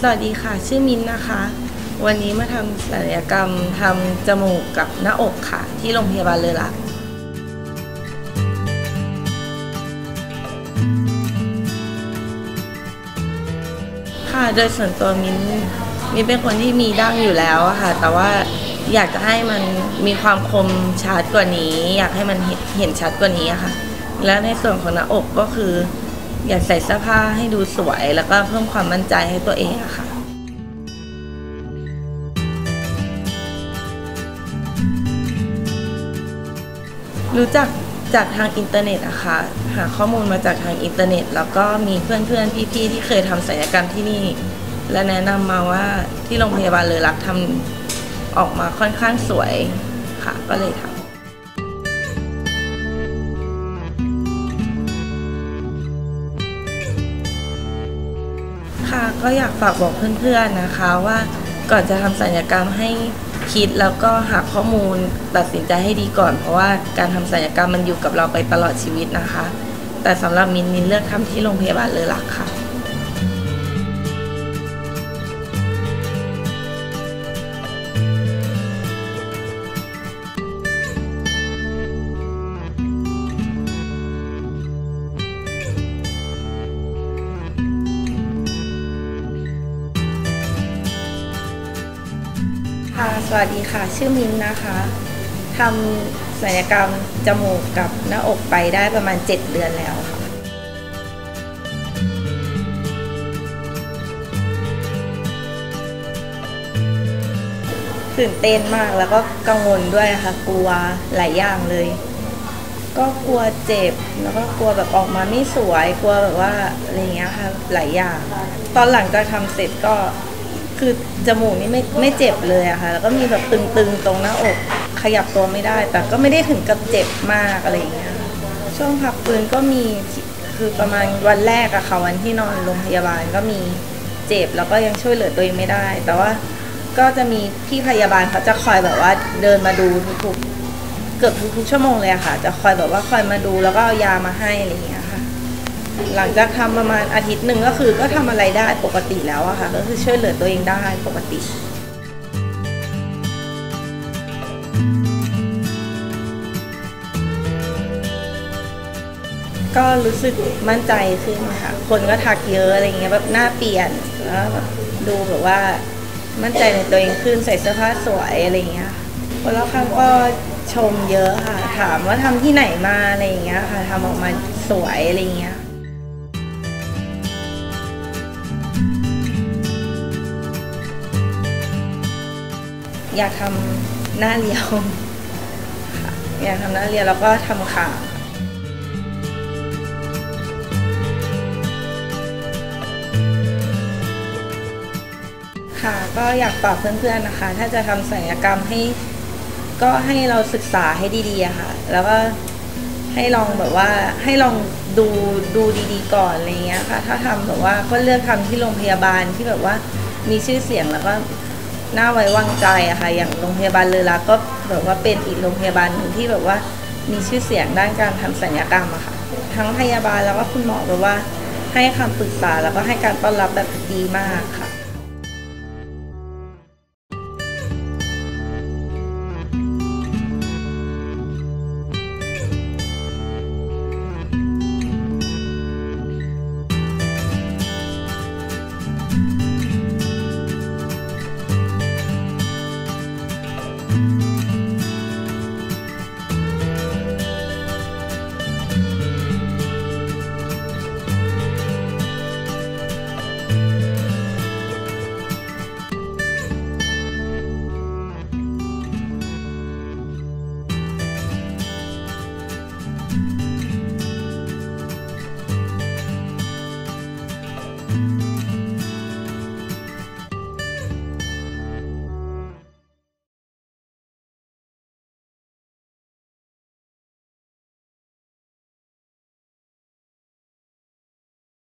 สวัสดีค่ะ ชื่อมินนะคะ วันนี้มาทำศัลยกรรมทำจมูกกับหน้าอกค่ะ ที่โรงพยาบาลเลอรักค่ะโดยส่วนตัวมินมินเป็นคนที่มีดั้งอยู่แล้วค่ะ แต่ว่าอยากจะให้มันมีความคมชัดกว่านี้ อยากให้มันเห็นชัดกว่านี้ค่ะ และในส่วนของหน้าอกก็คือ อยากใส่เสื้อผ้าให้ดูสวย แล้วก็เพิ่มความมั่นใจให้ตัวเองอะค่ะรู้จักจากทางอินเทอร์เน็ตอะค่ะ หาข้อมูลมาจากทางอินเทอร์เน็ต แล้วก็มีเพื่อนๆ พี่ๆ ที่เคยทำศัลยกรรมที่นี่ และแนะนำมาว่าที่โรงพยาบาลเลอรักทำออกมาค่อนข้างสวยค่ะ ก็เลยทำ ก็อยากฝากบอกเพื่อนๆนะคะว่าก่อนจะทำสัญญกรรมให้คิดแล้วก็หาข้อมูลตัดสินใจให้ดีก่อน เพราะว่าการทำสัญญกรรมมันอยู่กับเราไปตลอดชีวิตนะคะ แต่สำหรับมินมินเลือกทำที่โรงพยาบาลเลอรักค่ะ ค่ะ สวัสดีค่ะ ชื่อมินนะคะทำศัลยกรรมจมูกกับหน้าอกไปได้ประมาณ 7 เดือนแล้วค่ะ ตื่นเต้นมากแล้วก็กังวลด้วยค่ะ กลัวหลายอย่างเลย ก็กลัวเจ็บแล้วก็กลัวแบบออกมาไม่สวย กลัวแบบว่าอะไรเงี้ยค่ะหลายอย่าง ตอนหลังจากทำเสร็จก็ คือจมูกนี่ไม่ไม่เจ็บเลยอะค่ะ แล้วก็มีแบบตึงๆตรงหน้าอก ขยับตัวไม่ได้ แต่ก็ไม่ได้ถึงกับเจ็บมากอะไรอย่างเงี้ย ช่วงพักฟื้นก็มีคือประมาณวันแรกอะค่ะวันที่นอนโรงพยาบาลก็มีเจ็บแล้วก็ยังช่วยเหลือตัวเองไม่ได้ แต่ว่าก็จะมีพี่พยาบาลเขาจะคอยแบบว่าเดินมาดูทุกๆเกือบทุกๆชั่วโมงเลยอะค่ะ จะคอยแบบว่าคอยมาดูแล้วก็เอายามาให้อะไรอย่างเงี้ย หลังจากทำประมาณอาทิตย์หนึ่งก็คือก็ทำอะไรได้ปกติแล้วอะค่ะก็คือช่วยเหลือตัวเองได้ปกติก็รู้สึกมั่นใจขึ้นค่ะ คนก็ทักเยอะอะไรเงี้ยแบบหน้าเปลี่ยนแล้วแบบดูแบบว่ามั่นใจในตัวเองขึ้นใส่เสื้อผ้าสวยอะไรเงี้ยคนรอบข้างก็ชมเยอะค่ะ ถามว่าทำที่ไหนมาอะไรเงี้ยค่ะทำออกมาสวยอะไรเงี้ย อยากทำหน้าเรียวค่ะอยากทำหน้าเรียวแล้วก็ทำขาค่ะก็อยากฝากเพื่อนๆนะคะ ถ้าจะทำศัลยกรรมให้ก็ให้เราศึกษาให้ดีๆค่ะ แล้วก็ให้ลองแบบว่าให้ลองดูดูดีๆก่อนอะไรเงี้ยค่ะ ถ้าทำแบบว่าก็เลือกทำที่โรงพยาบาลที่แบบว่ามีชื่อเสียงแล้วก็ น่าไว้วางใจอะค่ะอย่างโรงพยาบาลเลอรักก็แบบว่าเป็นอีกโรงพยาบาลหนึ่งที่แบบว่ามีชื่อเสียงด้านการทำศัลยกรรมอะค่ะ ทั้งพยาบาลแล้วก็คุณหมอแบบว่าให้คำปรึกษาแล้วก็ให้การต้อนรับแบบดีมากค่ะ